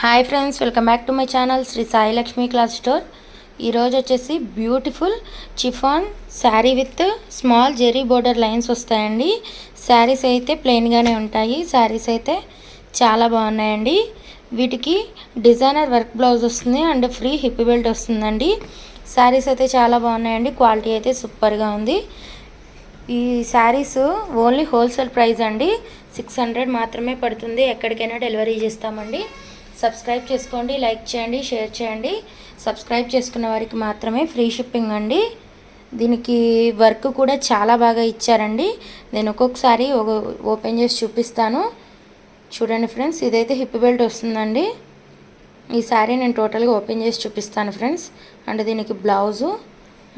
Hi friends welcome back to my channel Shri Sai Lakshmi cloth store. ఈరోజు వచ్చేసి beautiful chiffon sari with small zari border lines వస్తాయండి. శారీస్ అయితే ప్లెయిన్గానే ఉంటాయి. శారీస్ అయితే చాలా బాగున్నాయండి. వీటికి డిజైనర్ వర్క్ బ్లౌజ్ వస్తుంది అండ్ ఫ్రీ హిప్ బెల్ట్ వస్తుందండి. శారీస్ అయితే చాలా బాగున్నాయండి. క్వాలిటీ అయితే సూపర్గా ఉంది. ఈ శారీస్ ఓన్లీ హోల్సేల్ ప్రైస్ అండి. సిక్స్ హండ్రెడ్ మాత్రమే పడుతుంది. ఎక్కడికైనా డెలివరీ చేస్తామండి. సబ్స్క్రైబ్ చేసుకోండి లైక్ చేయండి షేర్ చేయండి. సబ్స్క్రైబ్ చేసుకున్న వారికి మాత్రమే ఫ్రీ షిప్పింగ్ అండి. దీనికి వర్క్ కూడా చాలా బాగా ఇచ్చారండి. నేను ఒక్కొక్కసారి ఒక ఓపెన్ చేసి చూపిస్తాను. చూడండి ఫ్రెండ్స్ ఇదైతే హిప్ బెల్ట్ వస్తుందండి. ఈ శారీ నేను టోటల్గా ఓపెన్ చేసి చూపిస్తాను ఫ్రెండ్స్. అండ్ దీనికి బ్లౌజు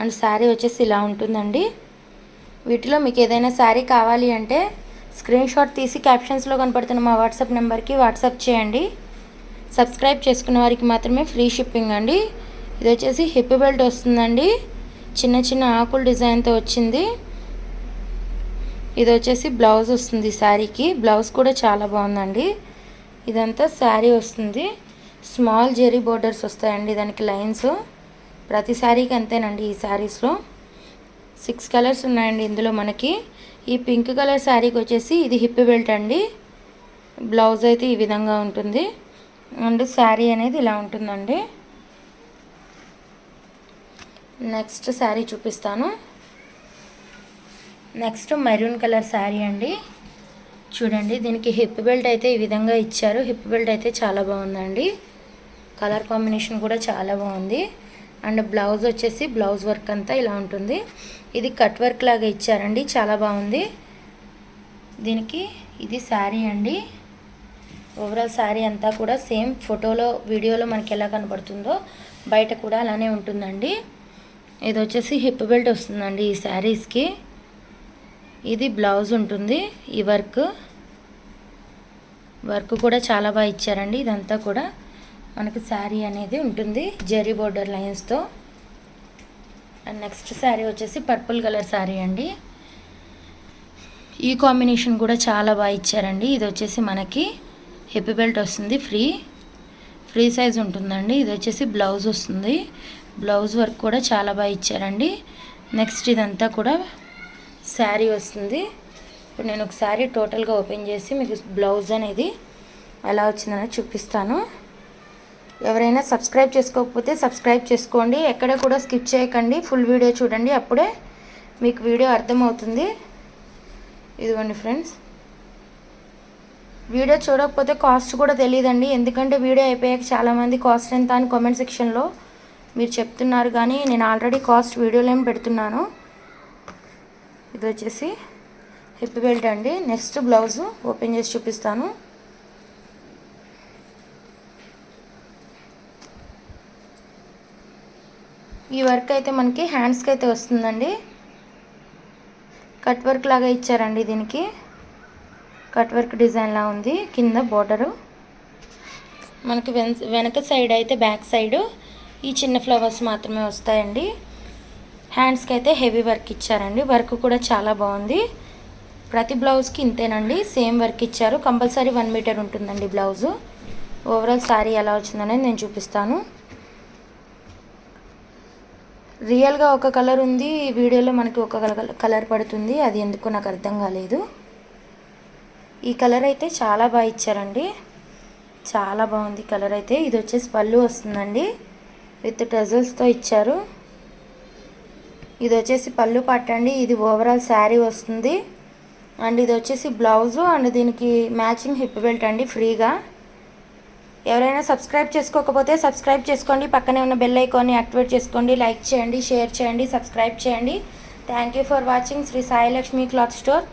అండ్ శారీ వచ్చేసి ఇలా ఉంటుందండి. వీటిలో మీకు ఏదైనా శారీ కావాలి అంటే స్క్రీన్ షాట్ తీసి క్యాప్షన్స్లో కనపడుతున్న మా వాట్సాప్ నెంబర్కి వాట్సాప్ చేయండి. సబ్స్క్రైబ్ చేసుకున్న వారికి మాత్రమే ఫ్రీ షిప్పింగ్ అండి. ఇది వచ్చేసి హిప్ బెల్ట్ వస్తుందండి. చిన్న చిన్న ఆకుల డిజైన్తో వచ్చింది. ఇది వచ్చేసి బ్లౌజ్ వస్తుంది శారీకి. బ్లౌజ్ కూడా చాలా బాగుందండి. ఇదంతా శారీ వస్తుంది. స్మాల్ జెరీ బోర్డర్స్ వస్తాయండి దానికి లైన్స్. ప్రతి శారీకి అంతేనండి ఈ శారీస్లో. సిక్స్ కలర్స్ ఉన్నాయండి ఇందులో మనకి. ఈ పింక్ కలర్ శారీకి వచ్చేసి ఇది హిప్ బెల్ట్ అండి. బ్లౌజ్ అయితే ఈ విధంగా ఉంటుంది. అండ్ శారీ అనేది ఇలా ఉంటుందండి. నెక్స్ట్ శారీ చూపిస్తాను. నెక్స్ట్ మెరూన్ కలర్ శారీ అండి. చూడండి దీనికి హిప్ బెల్ట్ అయితే ఈ విధంగా ఇచ్చారు. హిప్ బెల్ట్ అయితే చాలా బాగుందండి. కలర్ కాంబినేషన్ కూడా చాలా బాగుంది. అండ్ బ్లౌజ్ వచ్చేసి బ్లౌజ్ వర్క్ అంతా ఇలా ఉంటుంది. ఇది కట్ వర్క్ లాగా ఇచ్చారండి. చాలా బాగుంది. దీనికి ఇది శారీ అండి. ఓవరాల్ శారీ అంతా కూడా సేమ్ ఫోటోలో వీడియోలో మనకి ఎలా కనబడుతుందో బయట కూడా అలానే ఉంటుందండి. ఇది వచ్చేసి హిప్ బెల్ట్ వస్తుందండి ఈ శారీస్కి ఇది బ్లౌజ్ ఉంటుంది ఈ వర్క్ వర్క్ కూడా చాలా బాగా ఇచ్చారండి ఇదంతా కూడా. మనకు శారీ అనేది ఉంటుంది జెరీ బోర్డర్ లైన్స్తో అండ్ నెక్స్ట్ శారీ వచ్చేసి పర్పుల్ కలర్ శారీ అండి. ఈ కాంబినేషన్ కూడా చాలా బాగా ఇచ్చారండి. ఇది వచ్చేసి మనకి హిప్ బెల్ట్ వస్తుంది ఫ్రీ. ఫ్రీ సైజ్ ఉంటుందండి. ఇది వచ్చేసి బ్లౌజ్ వస్తుంది. బ్లౌజ్ వర్క్ కూడా చాలా బాగా ఇచ్చారండి. నెక్స్ట్ ఇదంతా కూడా శారీ వస్తుంది. ఇప్పుడు నేను ఒక శారీ టోటల్గా ఓపెన్ చేసి మీకు బ్లౌజ్ అనేది ఎలా వచ్చిందని చూపిస్తాను. ఎవరైనా సబ్స్క్రైబ్ చేసుకోకపోతే సబ్స్క్రైబ్ చేసుకోండి. ఎక్కడ కూడా స్కిప్ చేయకండి. ఫుల్ వీడియో చూడండి. అప్పుడే మీకు వీడియో అర్థమవుతుంది. ఇదిగోండి ఫ్రెండ్స్. వీడియో చూడకపోతే కాస్ట్ కూడా తెలియదండి ఎందుకంటే వీడియో అయిపోయాక చాలామంది కాస్ట్ ఎంత అని కామెంట్ సెక్షన్లో మీరు చెప్తున్నారు. కానీ నేను ఆల్రెడీ కాస్ట్ వీడియోలో ఏం పెడుతున్నాను. ఇది వచ్చేసి హిప్ బెల్ట్ అండి. నెక్స్ట్ బ్లౌజ్ ఓపెన్ చేసి చూపిస్తాను. ఈ వర్క్ అయితే మనకి హ్యాండ్స్కి అయితే వస్తుందండి. కట్ వర్క్ లాగా ఇచ్చారండి దీనికి. కట్ వర్క్ డిజైన్లా ఉంది. కింద బోర్డరు. మనకి వెన్ వెనక సైడ్ అయితే బ్యాక్ సైడ్ ఈ చిన్న ఫ్లవర్స్ మాత్రమే వస్తాయండి. హ్యాండ్స్కి అయితే హెవీ వర్క్ ఇచ్చారండి. వర్క్ కూడా చాలా బాగుంది. ప్రతి బ్లౌజ్కి ఇంతేనండి. సేమ్ వర్క్ ఇచ్చారు. కంపల్సరీ వన్ మీటర్ ఉంటుందండి బ్లౌజు. ఓవరాల్ శారీ ఎలా వచ్చిందనేది నేను చూపిస్తాను. రియల్గా ఒక కలర్ ఉంది. వీడియోలో మనకి ఒక కలర్ పడుతుంది. అది ఎందుకో నాకు అర్థం కాలేదు. ఈ కలర్ అయితే చాలా బాగా ఇచ్చారండి. చాలా బాగుంది కలర్ అయితే. ఇది వచ్చేసి పళ్ళు వస్తుందండి. విత్ టజల్స్తో ఇచ్చారు. ఇది వచ్చేసి పళ్ళు పట్టండి ఇది ఓవరాల్ శారీ వస్తుంది. అండ్ ఇది వచ్చేసి బ్లౌజు అండ్ దీనికి మ్యాచింగ్ హిప్ బెల్ట్ అండి ఫ్రీగా. ఎవరైనా సబ్స్క్రైబ్ చేసుకోకపోతే సబ్స్క్రైబ్ చేసుకోండి. పక్కనే ఉన్న బెల్ ఐకాన్ని యాక్టివేట్ చేసుకోండి. లైక్ చేయండి షేర్ చేయండి సబ్స్క్రైబ్ చేయండి. Thank you for watching Shri Sailakshmi cloth store.